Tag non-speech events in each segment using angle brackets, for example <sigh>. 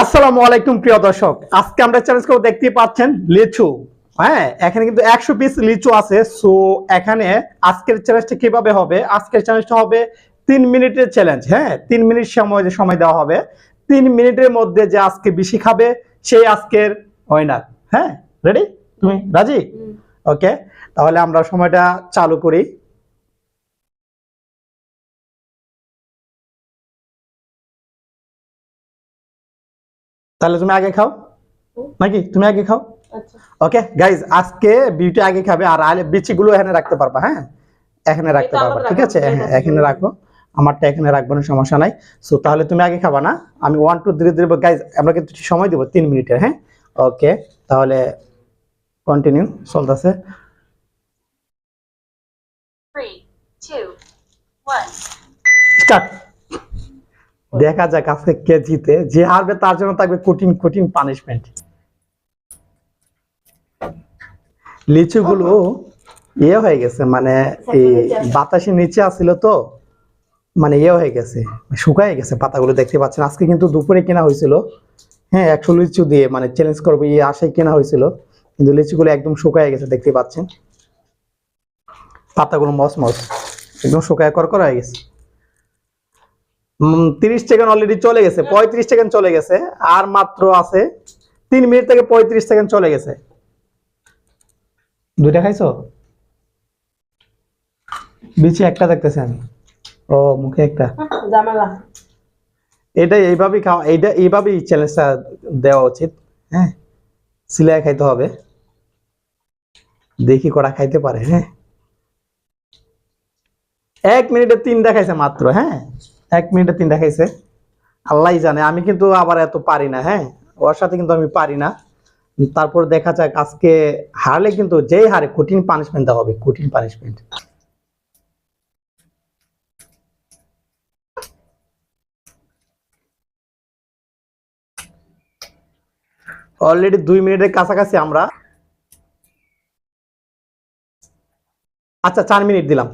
আসসালামু আলাইকুম প্রিয় দর্শক। আজকে আমরা চ্যালেঞ্জ করব দেখতেই পাচ্ছেন লিচু। হ্যাঁ এখানে কিন্তু একশো পিস লিচু আছে। সো এখানে আজকের চ্যালেঞ্জটা কীভাবে হবে? আজকের চ্যালেঞ্জটা হবে তিন মিনিটের চ্যালেঞ্জ হ্যাঁ তিন মিনিট সময় যে সময় দেওয়া হবে। তিন মিনিটের মধ্যে যে আজকে বেশি খাবে সেই আজকের উইনার হ্যাঁ রেডি তুমি রাজি? ওকে তাহলে আমরা সময়টা চালু করি। তাহলে তুমি আগে খাও। নাকি? তুমি আগে খাও। আচ্ছা। ওকে গাইজ আজকে বিউটি আগে খাবে আর বিচিগুলো এখানে রাখতে পারবা হ্যাঁ? এখানে রাখতে পারবা ঠিক আছে? রাখব, হ্যাঁ এখানে রাখো। আমারটা এখানে রাখব না সমস্যা নাই। সো তাহলে তুমি আগে খাবা না? আমি ওয়ান টু ধীরে ধীরে গাইজ আমরা কিন্তু সময় দেবো তিন মিনিটের হ্যাঁ? ওকে তাহলে কন্টিনিউ চলতেছে. স্টার্ট দেখা যাক আজকে কে জিতে। যে হারবে তার জন্য থাকবে কঠিন কঠিন পানিশমেন্ট লিচুগুলো ইয়ে হয়ে গেছে মানে এই বাতাসের নিচে আসছিল তো মানে ইয়ে হয়ে গেছে শুকায় গেছে পাতাগুলো দেখতে পাচ্ছেন। আজকে কিন্তু দুপুরে কেনা হয়েছিল। হ্যাঁ একশো লিচু দিয়ে মানে চ্যালেঞ্জ করব ইয়ে আশায় কেনা হয়েছিল। কিন্তু লিচুগুলো একদম শুকায় গেছে দেখতে পাচ্ছেন। পাতাগুলো মস মস একদম শুকায় করকর হয়ে গেছে। তিরিশ সেকেন্ড অলরেডি চলে গেছে পঁয়ত্রিশ সেকেন্ড চলে গেছে আর মাত্র আছে তিন মিনিট থেকে পঁয়ত্রিশ সেকেন্ড চলে গেছে। দুইটা খাইছো? বিচি একটা দেখতেছেন ও মুখে একটা। জামালা। এটা এইভাবেই খাওয়া এইটা এইভাবেই চ্যালেঞ্জটা দেওয়া উচিত হ্যাঁ? সিলাই খাইতে হবে। দেখি করা খাইতে পারে হ্যাঁ? এক মিনিটে তিন দেখাইছে মাত্র হ্যাঁ? এক মিনিটে তিন দেখাইছে আল্লাহ জানে, আমি কিন্তু আবার এত পারি না হ্যাঁ? ওর সাথে কিন্তু আমি পারি না। তারপর দেখা যাক, আজকে হারলে কিন্তু যেই হারে কঠিন পানিশমেন্ট দেওয়া হবে, কঠিন পানিশমেন্ট অলরেডি দুই মিনিটের কাছাকাছি আমরা। আচ্ছা চার মিনিট দিলাম।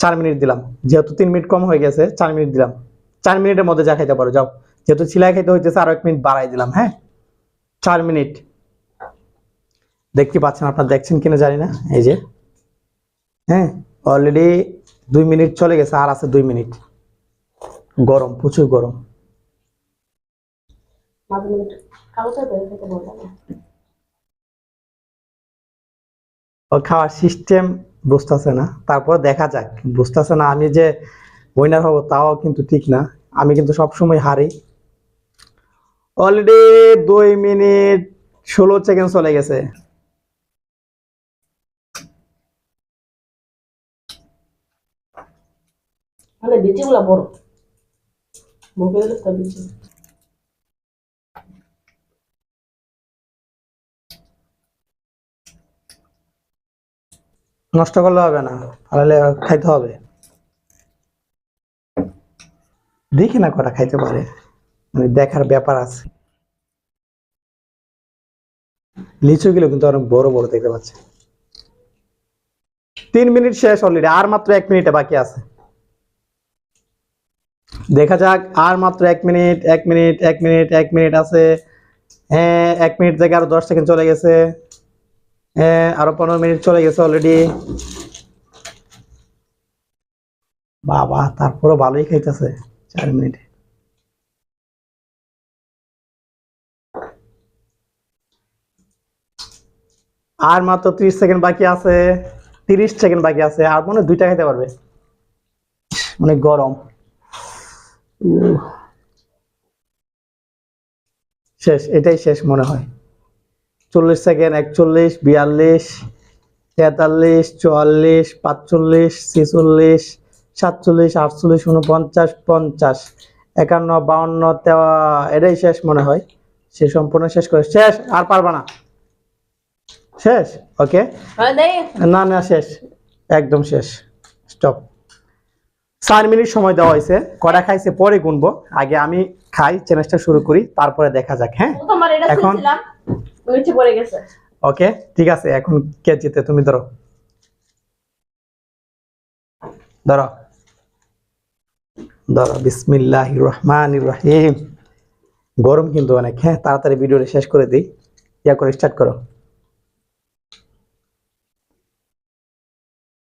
চার মিনিট দিলাম। যেহেতু তিন মিনিট কম হয়ে গেছে চার মিনিট দিলাম। চার মিনিটের মধ্যে যা খাইতে পারো যাও। যেহেতু সিলাই খাইতে হইতেছে আরও এক মিনিট বাড়াই দিলাম হ্যাঁ? চার মিনিট। দেখতে পাচ্ছেন আপনারা দেখছেন কিনা জানি না এই যে। হ্যাঁ অলরেডি দুই মিনিট চলে গেছে আর আছে দুই মিনিট। গরম প্রচুর গরম। খাওয়ার সিস্টেম বুঝতেছে না। তারপর দেখা যাক। বুঝতেছে না আমি যে উইনার হব তাও কিন্তু ঠিক না। আমি কিন্তু সবসময় হারি। অলরেডি দুই মিনিট ষোলো সেকেন্ড চলে গেছে। বড় মুখে দিলে তো বিচি নষ্ট করলে হবে না, তাহলে খাইতে হবে। দেখি না কটা খাইতে পারে মানে দেখার ব্যাপার আছে। লিচু গুলো কিন্তু অনেক বড় বড় দেখতে পাচ্ছে। তিন মিনিট শেষ অলরেডি আর মাত্র এক মিনিটে বাকি আছে। দেখা যাক, আর মাত্র এক মিনিট এক মিনিট এক মিনিট এক মিনিট আছে। হ্যাঁ এক মিনিট থেকে আরও দশ সেকেন্ড চলে গেছে। আরও পনেরো মিনিট চলে গেছে অলরেডি বাবা, তারপরও ভালোই খাইতেছে, চার মিনিটে। আর মাত্র ত্রিশ সেকেন্ড বাকি আছে, তিরিশ সেকেন্ড বাকি আছে, আর মনে হয় দুইটা খাইতে পারবে। অনেক গরম। শেষ, এটাই শেষ মনে হয়। চল্লিশ সেকেন্ড একচল্লিশ বিয়াল্লিশ তেতাল্লিশ চুয়াল্লিশ পাঁচচল্লিশ ছেচল্লিশ সাতচল্লিশ আটচল্লিশ উনপঞ্চাশ পঞ্চাশ একান্ন বাউন্ন তেওয়া এটাই শেষ মনে হয়। সে সম্পূর্ণ শেষ করে শেষ আর পারবা না। শেষ? ওকে? মানে না না শেষ। একদম শেষ। স্টপ। চার মিনিট সময় দেওয়া হয়েছে। কটা খাইছে পরে গুনবো। আগে আমি খাই চ্যালেঞ্জটা শুরু করি তারপরে দেখা যাক হ্যাঁ? এখন- নিচে পড়ে গেছে। ওকে ঠিক আছে এখন কে জিতে তুমি ধরো। ধরো। ধরো বিসমিল্লাহ রহমান রহিম গরম কিন্তু অনেক হ্যাঁ তাড়াতাড়ি ভিডিওটা শেষ করে দিই। ইয়া করে স্টার্ট করো।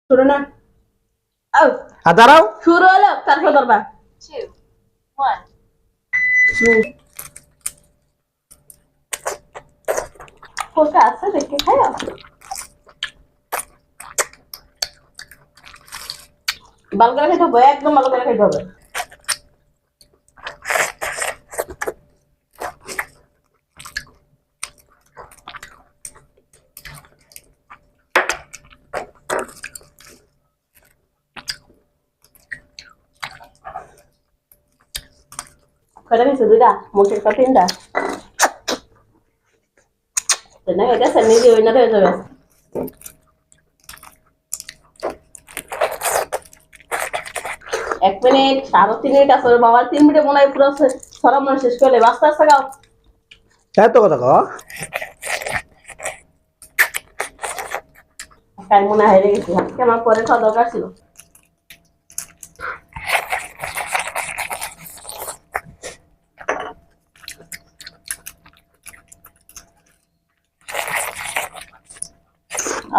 শুরু না? আর দাঁড়াও। শুরু হলো তারপর ধরবা। কোকা আছে দেখে খায় ভালো করে খাইতে হবে, একদম ভালো করে খাইতে হবে। খাইছো দুইটা? মুখের কা তিনটা? তো না এটা সামনে দিয়ে ওই না হয়ে যাবে এক মিনিট আরও তিন মিনিট আছে বাবা তিন মিনিটে মনে হয় পুরো সরা মনে শেষ করলে আস্তে আস্তে খাও এত কথা তাই মনে হয় হেরে গেছি আজকে আমার পরে খাওয়া দরকার ছিল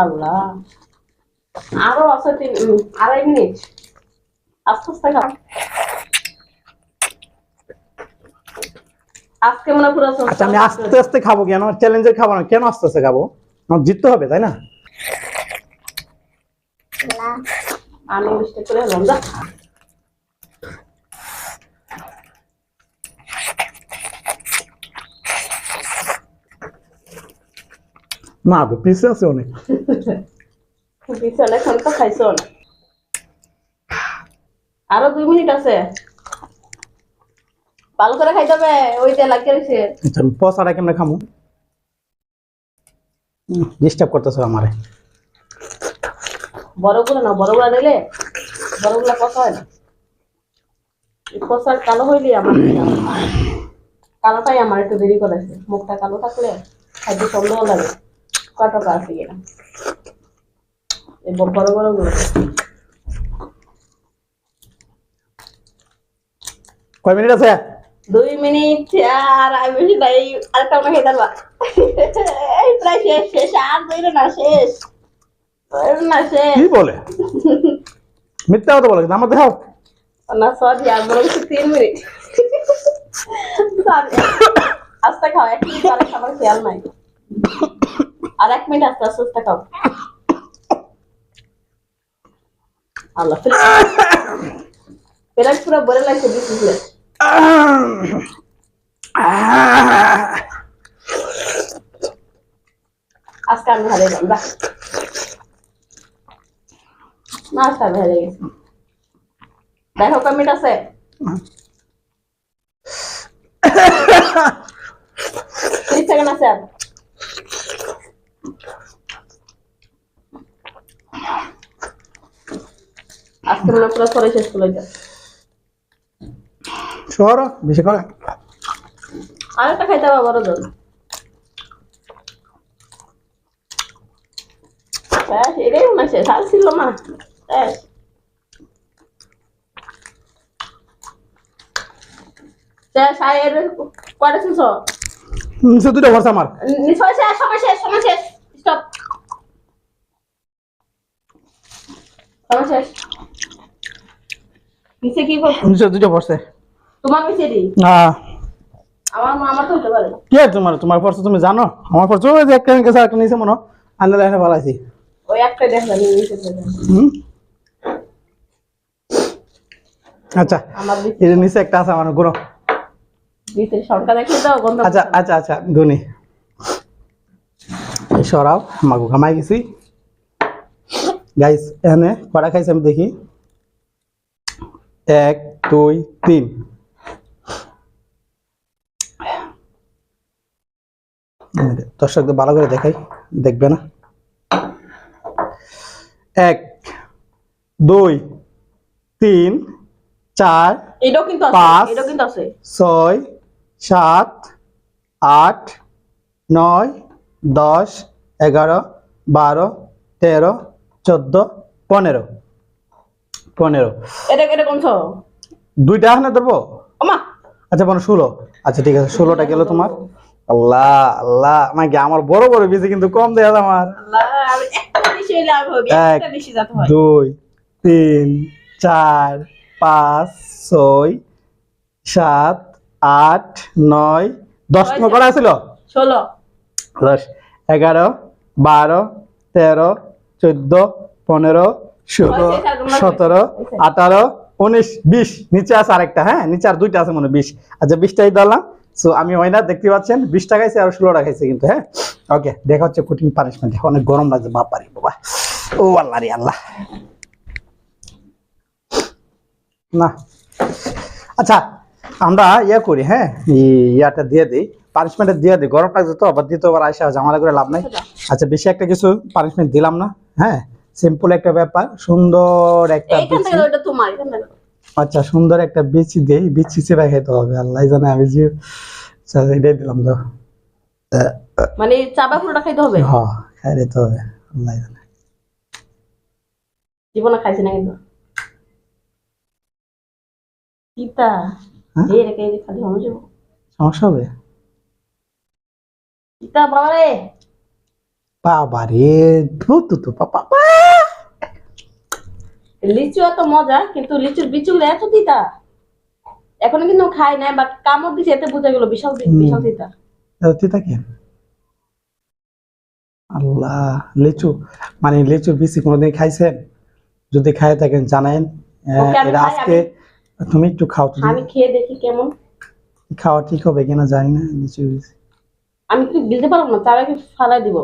আল্লাহ আরও আছে তিন আড়াই মিনিট। আস্তে আস্তে খাও আজকে মনে পুরো আচ্ছা আমি আস্তে আস্তে খাব কেন? চ্যালেঞ্জের খাব না? কেন আস্তে আস্তে খাব? আমার জিততে হবে তাই না? আমি মিস্টেক করে হলাম যা। না পিসে আছে অনেক। তো খাইছো না আরও দুই মিনিট আছে। ভালো করে খাইতে হবে ওই তেল লাগিয়ে রয়েছে। আচ্ছা পচাটা কেমনে খামু? ডিস্টার্ব করতেছো আমারে। বড়গুলো না বড়গুলা নিলে বড়গুলা কষা হয় না। কালো হইলে আমার কালোটাই আমার একটু দেরি করেছে। মুখটা কালো থাকলে খাইতে সন্দেহ লাগে। আছে কিনা বড় বড়গুলো কয় মিনিট আছে? দুই মিনিট আর আমি বেশি নাই আরেকটা খেয়ে দেবা। এই প্রায় শেষ শেষ আর দুই না শেষ। না শেষ। কি বলে? মিথ্যা কথা বলে আমার দেখাও। না সরি আর মনে তিন মিনিট. <laughs> আস্তে খাও এক খাবার খেয়াল নাই। আর এক মিনিট আস্তে আস্তে আস্তে খাও আল্লাহ প্লেট পুরো ভরে লাগছে প্লেট আজকে আমি গেলাম, বাহ। না, আজকে আমি হারিয়ে গেছি। দেখো কমিট আছে? তিরিশ সেকেন্ড আছে আর। আজকে মনে পুরো সরে শেষ করে এটা সর বেশি করে। আরেকটা খাইতে হবে বড় জল এটাই মনে শেষ। আর ছিল না। ব্যাস। শেষ আর এর কয়টা শুনছো? সে দুটো ভরসা আমার। সময় শেষ সময় শেষ সময় শেষ। স্টপ সময় শেষ। নিচে কি নিচে দুটো ভরসে তোমার নিচে দি না। আমার আমার তো পারে। কে তোমার? তোমার তুমি জানো? আমার ওই যে একটা একটা নিচে মনে আনলে লাইনে ভালো আছি ওই দেখলাম নিচে। হুম? আচ্ছা এই নিচে একটা আছে আমার নিচে সরকার দেখে দাও গন্ধ আচ্ছা আচ্ছা আচ্ছা ধনী। সরাও মাগু ঘামাই গেছি। গাইস এখানে কড়া খাইছে আমি দেখি। এক দুই তিন। দর্শকদের ভালো করে দেখাই দেখবে না? এক দুই তিন চার পাঁচ। ছয় সাত আট নয় দশ এগারো বারো তেরো চোদ্দ পনেরো। পনেরো। এটা এটা কোন ছ দুইটা এখানে ওমা। আচ্ছা পনেরো ষোলো। আচ্ছা ঠিক আছে ষোলোটা গেল তোমার। আল্লাহ আল্লাহ আমাকে আমার বড় বড় বেশি কিন্তু কম দেয়া আমার। এক, দুই তিন চার পাঁচ ছয় সাত আট নয় দশ তোমার করা ছিল ষোলো। দশ এগারো বারো তেরো চোদ্দ পনেরো ষোলো সতেরো আঠারো উনিশ বিশ নিচে আছে আরেকটা হ্যাঁ? নিচে আর দুইটা আছে মনে হয় বিশ। আচ্ছা বিশটাই দিলাম সো আমি না দেখতে পাচ্ছেন বিশ টাকাইছে আর ষোলো টাকাইছে কিন্তু হ্যাঁ? ওকে দেখা হচ্ছে কঠিন পানিশমেন্ট অনেক গরম লাগছে বাপারি বাবা। ও আল্লাহ রে আল্লাহ। না। আচ্ছা আমরা ইয়ে করি হ্যাঁ? ইয়াটা দিয়ে দিই। পানিশমেন্ট দিয়ে দিই। গরম লাগছে তো আবার দ্বিতীয়বার আসা ঝামেলা করে লাভ নাই। আচ্ছা। বেশি একটা কিছু পানিশমেন্ট দিলাম না হ্যাঁ? সিম্পল একটা ব্যাপার সুন্দর একটা আচ্ছা সুন্দর একটা বিচি দেই বিচি চেপে খেতে হবে আল্লাহ জানে আমি যে এটাই দিলাম তো মানে চাবা পুরোটা খাইতে হবে? হ্যাঁ খাই দিতে হবে আল্লাহ জানে। জীবনে খাইছি না কিন্তু। পিতা হ্যাঁ? এই রেখে খালি হবে যাব। সমস্যা হবে? পিতা বাবা রে বাবা রে ধু তু তু লিচু এত মজা কিন্তু লিচুর বিচুগুলো এত তিতা। এখনও কিন্তু খাই নাই বাট কামড় দিছে এতে বোঝা গেল বিশাল বিশাল তিতা। কেন আল্লাহ লিচু মানে লিচুর বিচি কোনোদিন খাইছেন? যদি খাই থাকেন জানেন আজকে তুমি একটু খাও তো আমি খেয়ে দেখি কেমন। খাওয়া ঠিক হবে কিনা জানি না লিচুর বিচি। আমি কি দিতে পারব না চারা কি ফালাই দিব।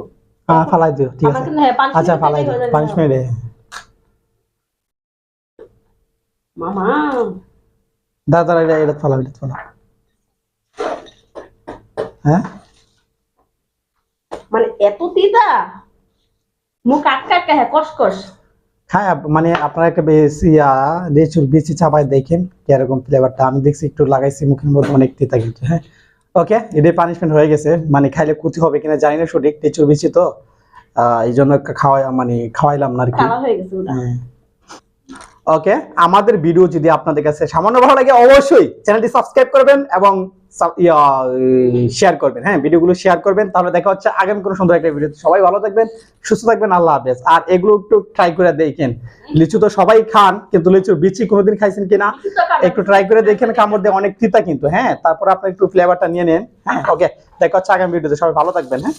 হ্যাঁ ফালাই দিও ঠিক আছে। হ্যাঁ আচ্ছা ফালাই দিও। পানিশমেন্ট মামা। দাদা এটা এটা ফালাও এটা ফালাও। হ্যাঁ? মানে এত তিতা মুখ আটকা আটকা হ্যাঁ খায় আপ- মানে আপনারা একটা বেশি লিচুর বিচি চাপাই দেখেন কীরকম ফ্লেভারটা আমি দেখছি একটু লাগাইছি মুখের মধ্যে অনেক তিতা কিন্তু হ্যাঁ। ওকে এটাই পানিশমেন্ট হয়ে গেছে। মানে খাইলে ক্ষতি হবে কিনা জানি না সঠিক লিচুর বেশি তো। আহ, এই জন্য খাওয়াই মানে খাওয়াইলাম না আর কি। হয়ে। ওকে আমাদের ভিডিও যদি আপনাদের কাছে সামান্য ভালো লাগে অবশ্যই চ্যানেলটি সাবস্ক্রাইব করবেন এবং শেয়ার করবেন। হ্যাঁ ভিডিওগুলো শেয়ার করবেন। তাহলে দেখা হচ্ছে আগামী কোনো সুন্দর একটা ভিডিও সবাই ভালো থাকবেন সুস্থ থাকবেন আল্লাহ হাফেজ। আর এগুলো একটু ট্রাই করে দেখেন। লিচু তো সবাই খান কিন্তু লিচু বিচি কোনোদিন খাইছেন কিনা? একটু ট্রাই করে দেখেন কামড় দিয়ে অনেক তিতা কিন্তু। হ্যাঁ তারপর আপনি একটু ফ্লেভারটা নিয়ে নেন। হ্যাঁ ওকে দেখা হচ্ছে আগামী ভিডিওতে সবাই ভালো থাকবেন হ্যাঁ?